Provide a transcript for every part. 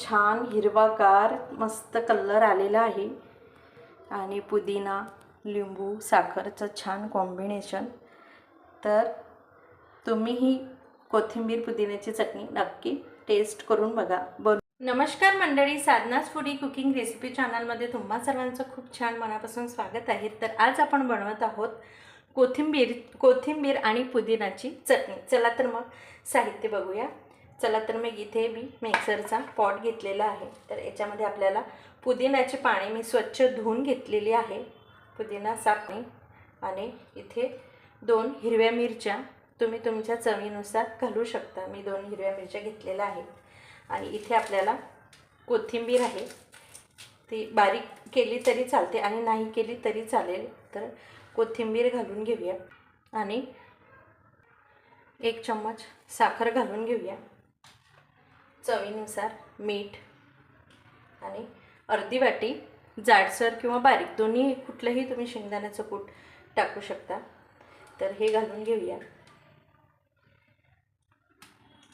छान हिरवागार मस्त कलर आलेला आहे. आणि पुदिना लिंबू साखरचं छान कॉम्बिनेशन तर तुम्ही ही कोथिंबीर पुदिन्याची चटणी नक्की टेस्ट करून बघा. बन नमस्कार मंडळी साधनाच फुडी कुकिंग रेसिपी चॅनलमध्ये तुम्हा सर्वांचं खूप छान मनापासून स्वागत आहे. तर आज आपण बनवत आहोत कोथिंबीर कोथिंबीर आणि पुदिनाची चटणी. चला तर मग साहित्य बघूया. चला तर मग इथे मी मिक्सरचा पॉट घेतलेला आहे. तर याच्यामध्ये आपल्याला पुदिन्याचे पाणी मी स्वच्छ धुवून घेतलेली आहे. पुदिना सापणी आणि इथे दोन हिरव्या मिरच्या तुम्ही तुमच्या चवीनुसार घालू शकता. मी दोन हिरव्या मिरच्या घेतलेल्या आहेत. आणि इथे आपल्याला कोथिंबीर आहे. ती बारीक केली तरी चालते आणि नाही केली तरी चालेल. तर कोथिंबीर घालून घेऊया. आणि एक चम्मच साखर घालून घेऊया. चवीनुसार मीठ आणि अर्धी वाटी जाडसर किंवा बारीक दोन्ही कुठलंही तुम्ही शेंगदाण्याचं कूट टाकू शकता. तर हे घालून घेऊया.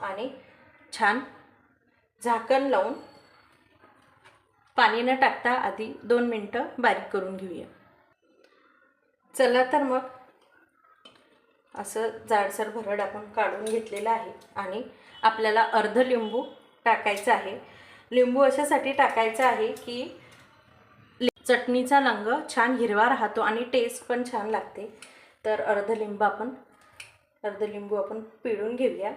आणि छान झाकण लावून पाणी न टाकता आधी दोन मिनटं बारीक करून घेऊया. चला तर मग असं जाडसर भरड आपण काढून घेतलेलं आहे. आणि आपल्याला अर्ध लिंबू टाकायचं आहे. लिंबू अशासाठी टाकायचं आहे की चटणीचा रंग छान हिरवा राहतो आणि टेस्ट पण छान लागते. तर अर्ध लिंबू आपण अर्ध लिंबू आपण पिळून घेऊया.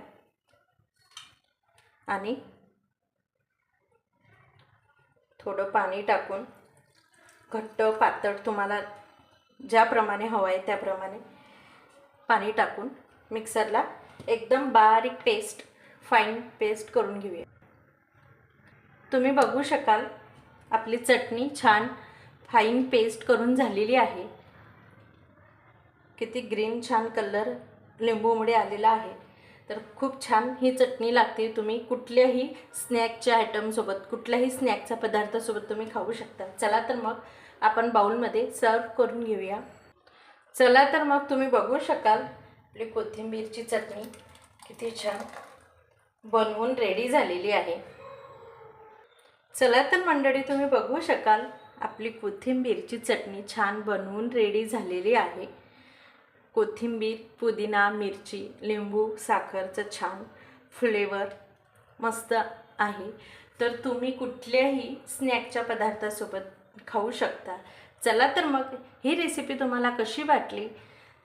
आणि थोडं पाणी टाकून घट्ट पातळ तुम्हाला ज्याप्रमाणे हवं आहे त्याप्रमाणे पाणी टाकून मिक्सरला एकदम बारीक पेस्ट फाईन पेस्ट करून घेऊया. तुम्ही बघू शकाल आपली चटणी छान फाईन पेस्ट करून झालेली आहे. किती ग्रीन छान कलर लिंबूमुळे आलेला आहे. तर खूप छान ही चटणी लागते. तुम्ही कुठल्याही स्नॅकच्या आयटमसोबत कुठल्याही स्नॅकच्या पदार्थासोबत तुम्ही खाऊ शकता. चला तर मग आपण बाऊलमध्ये सर्व करून घेऊया. चला तर मग तुम्ही बघू शकाल आपली कोथिंबीरची चटणी किती छान बनवून रेडी झालेली आहे. चला तर मंडळी तुम्ही बघू शकाल आपली कोथिंबीरची चटणी छान बनवून रेडी झालेली आहे. कोथिंबीर पुदिना मिरची लिंबू साखरचं छान फ्लेवर मस्त आहे. तर तुम्ही कुठल्याही स्नॅकच्या पदार्थासोबत खाऊ शकता. चला तर मग ही रेसिपी तुम्हाला कशी वाटली?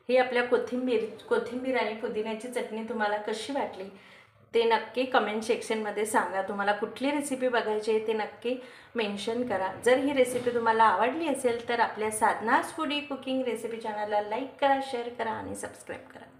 ही आपल्या कोथिंबीर कोथिंबीर आणि पुदिन्याची चटणी तुम्हाला कशी वाटली? ते नक्की कमेंट सेक्शनमध्ये सांगा. तुम्हाला कुठली रेसिपी बघायची आहे ते नक्की मेन्शन करा. जर ही रेसिपी तुम्हाला आवडली असेल तर आपल्या साधनास फुडी कुकिंग रेसिपी चॅनलला लाईक करा शेअर करा आणि सबस्क्राईब करा.